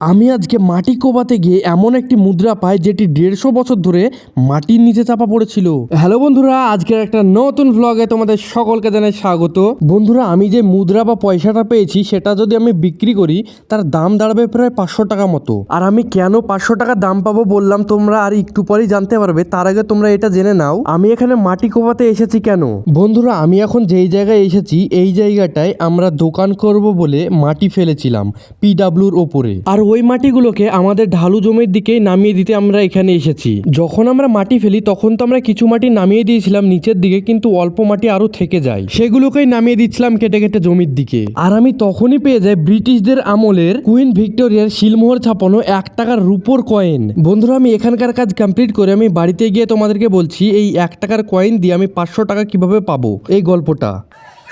আমি আজকে মাটি কোবাতে গিয়ে এমন একটি মুদ্রা পাই যেটি দেড়শো বছর ধরে মাটির নিচে চাপা পড়েছিল। হ্যালো বন্ধুরা, আজকের একটা নতুন ভ্লগে তোমাদের সকলকে জানাই স্বাগত। বন্ধুরা, আমি যে মুদ্রা বা পয়সাটা পেয়েছি, সেটা যদি আমি বিক্রি করি, তার দাম দাঁড়াবে প্রায় পাঁচশো টাকা মতো। আর আমি কেন পাঁচশো টাকা দাম পাবো বললাম তোমরা আর একটু পরেই জানতে পারবে, তার আগে তোমরা এটা জেনে নাও, আমি এখানে মাটি কোপাতে এসেছি কেন? বন্ধুরা, আমি এখন যেই জায়গায় এসেছি, এই জায়গাটায় আমরা দোকান করব বলে মাটি ফেলেছিলাম পিডাব্লিউর ওপরে। আর ওই মাটিগুলোকে আমাদের ঢালু জমির দিকে নামিয়ে দিতে আমরা এখানে এসেছি। যখন আমরা মাটি ফেলি, তখন তো আমরা কিছু মাটি নামিয়ে দিয়েছিলাম নিচের দিকে, কিন্তু অল্প মাটি আরও থেকে যায়। সেগুলোকেই নামিয়ে দিচ্ছিলাম কেটে কেটে জমির দিকে। আর আমি তখনই পেয়ে যাই ব্রিটিশদের আমলের কুইন ভিক্টোরিয়ার শিলমোহর ছাপানো এক টাকার রুপোর কয়েন। বন্ধুরা, আমি এখানকার কাজ কমপ্লিট করে আমি বাড়িতে গিয়ে তোমাদেরকে বলছি, এই এক টাকার কয়েন দিয়ে আমি পাঁচশো টাকা কীভাবে পাবো? এই গল্পটা।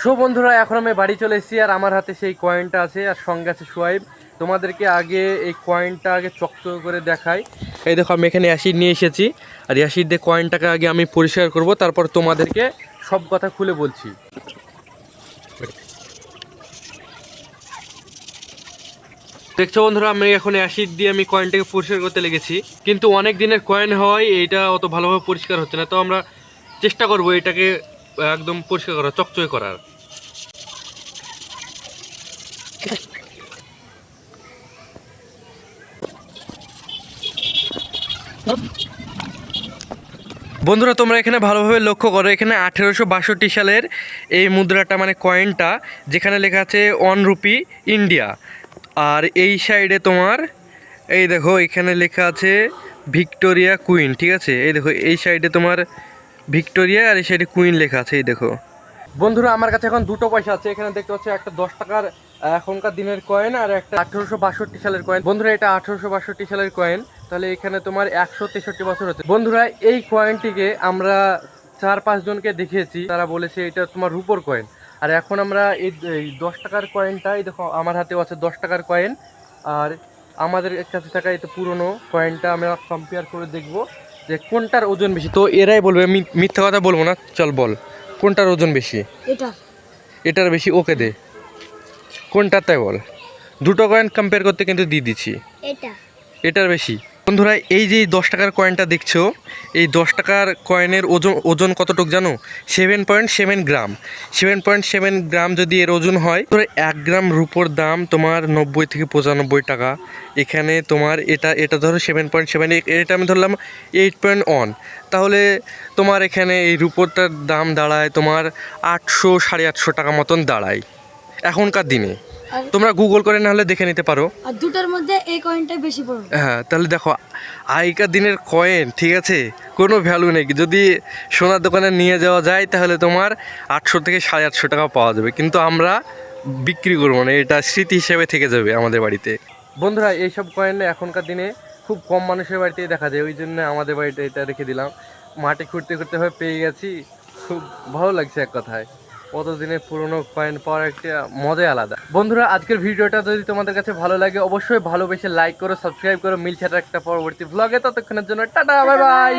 সো বন্ধুরা, এখন আমি বাড়ি চলে এসেছি আর আমার হাতে সেই কয়েনটা আছে, আর সঙ্গে আছে সোয়াইব। তোমাদেরকে আগে এই কয়েনটা আগে চকচক করে দেখাই। এই দেখো, আমি এখানে অ্যাসিড নিয়ে এসেছি। আর অ্যাসিড দিয়ে কয়েনটাকে আগে আমি পরিষ্কার করব, তারপর তোমাদেরকে সব কথা খুলে বলছি। দেখছ বন্ধুরা, আমি এখন অ্যাসিড দিয়ে আমি কয়েনটাকে পরিষ্কার করতে লেগেছি। কিন্তু অনেক দিনের কয়েন হয় এইটা অত ভালোভাবে পরিষ্কার হচ্ছে না। তো আমরা চেষ্টা করব এটাকে একদম পরিষ্কার করা চকচকে করার। বন্ধুরা, তোমরা এখানে ভালোভাবে লক্ষ্য করো, এখানে আঠেরোশো বাষট্টি সালের এই মুদ্রাটা মানে কয়েনটা যেখানে লেখা আছে ওয়ান রুপি ইন্ডিয়া আর এই সাইডে তোমার, এই দেখো, এখানে লেখা আছে ভিক্টোরিয়া কুইন ঠিক আছে? এই দেখো, এই সাইডে তোমার ভিক্টোরিয়া আর এই সাইডে কুইন লেখা আছে, এই দেখো। বন্ধুরা, আমার কাছে এখন দুটো পয়সা আছে। এখানে দেখতে পাচ্ছি, একটা দশ টাকার এখনকার দিনের কয়েন আর একটা আঠারোশো বাষট্টি সালের কয়েন বন্ধুরা, এটা আঠারোশো বাষট্টি সালের কয়েন তাহলে এখানে তোমার একশো তেষট্টি বছর হচ্ছে। বন্ধুরা, এই কয়েনটিকে আমরা চার, পাঁচ জনকে দেখিয়েছি। তারা বলেছে এটা তোমার রুপোর কয়েন আর এখন আমরা এই দশ টাকার কয়েনটা এই দেখো, আমার হাতেও আছে দশ টাকার কয়েন আর আমাদের কাছে থাকা এই পুরনো কয়েনটা আমরা কম্পেয়ার করে দেখব যে কোনটার ওজন বেশি। তো এরাই বলবে মিথ্যা কথা বলব না। চল, বল। কোনটার ওজন বেশি? এটা এটার বেশি ওকে দে। কোনটা তাই বল? দুটো কয়েন কম্পেয়ার করতে কিন্তু দিয়ে দিচ্ছি। এটা। এটার বেশি? বন্ধুরা, এই যে দশ টাকার কয়েনটা দেখছ, এই দশ টাকার কয়েনের ওজন ওজন কতটুক জানো? Seven point seven gram seven point seven gram যদি এর ওজন হয় তো এক গ্রাম রুপোর দাম তোমার নব্বই থেকে পঁচানব্বই টাকা। এখানে তোমার এটা এটা ধরো সেভেন পয়েন্ট সেভেন এটা আমি ধরলাম এইট পয়েন্ট ওয়ান তাহলে তোমার এখানে এই রুপোরটার দাম দাঁড়ায় তোমার আটশো সাড়ে আটশো টাকা মতন দাঁড়ায়। এখনকার দিনে। তোমরা গুগল করে না হলে দেখে নিতে পারো। আর দুটোর মধ্যে এই কয়েনটাই বেশি পড়বে। হ্যাঁ তাহলে দেখো আগেকার দিনের কয়েন ঠিক আছে? কোনো ভ্যালু নেই। যদি সোনার দোকানে নিয়ে যাওয়া যায় তাহলে তোমার আটশো থেকে সাড়ে আটশো টাকা পাওয়া যাবে। কিন্তু আমরা বিক্রি করব না এটা স্মৃতি হিসেবে থেকে যাবে আমাদের বাড়িতে। বন্ধুরা এইসব কয়েন এখনকার দিনে খুব কম মানুষের বাড়িতেই দেখা যায়। ওই জন্য আমাদের বাড়িতে এটা রেখে দিলাম। মাটি খুঁড়তে খুঁড়তে হয়ে পেয়ে গেছি। খুব ভালো লাগছে এক কথায়। কতদিনের পুরনো কয়েন পাওয়ার একটা মজাই আলাদা। বন্ধুরা আজকের ভিডিওটা যদি তোমাদের কাছে ভালো লাগে অবশ্যই ভালোবেসে লাইক করো সাবস্ক্রাইব করো। মিলছে একটা পরবর্তী ভ্লগে ততক্ষণের জন্য টাটা বাই বাই